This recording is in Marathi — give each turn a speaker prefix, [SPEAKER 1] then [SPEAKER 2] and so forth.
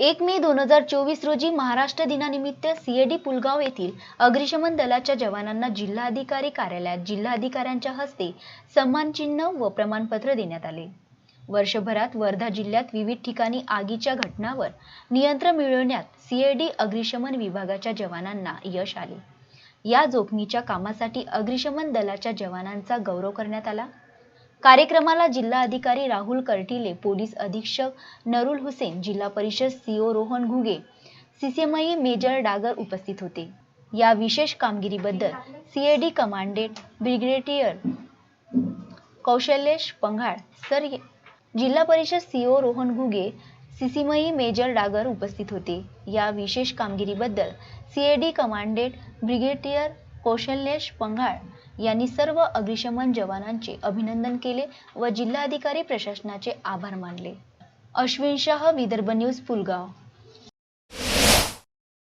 [SPEAKER 1] एक मे दोन हजार चोवीस रोजी महाराष्ट्र दिनानिमित्त सीएडी पुलगाव येथील अग्निशमन दलाच्या जवानांना जिल्हाधिकारी कार्यालयात जिल्हाधिकाऱ्यांच्या हस्ते सन्मानचिन्ह व प्रमाणपत्र देण्यात आले. वर्षभरात वर्धा जिल्ह्यात विविध ठिकाणी आगीच्या घटनावर नियंत्रण मिळवण्यात सीएडी अग्निशमन विभागाच्या जवानांना यश आले. या जोखमीच्या कामासाठी अग्निशमन दलाच्या जवानांचा गौरव करण्यात आला. कार्यक्रमाला जिल्हा अधिकारी राहुल कर्टिले पोलीस अधीक्षक नरुल हुसेन जिल्हा परिषद CO Rohan Ghuge CCME major Dagar उपस्थित होते. या विशेष कामगिरीबद्दल CAD commandant brigadier Kaushlesh Panghal sir जिल्हा परिषद CO Rohan Ghuge CCME major Dagar उपस्थित होते. या विशेष कामगिरीबद्दल CAD commandant brigadier Kaushlesh Panghal यांनी सर्व अग्निशमन जवानांचे अभिनंदन केले व जिल्हाधिकारी प्रशासनाचे आभार मानले. अश्विन शाह विदर्भ न्यूज पुलगाव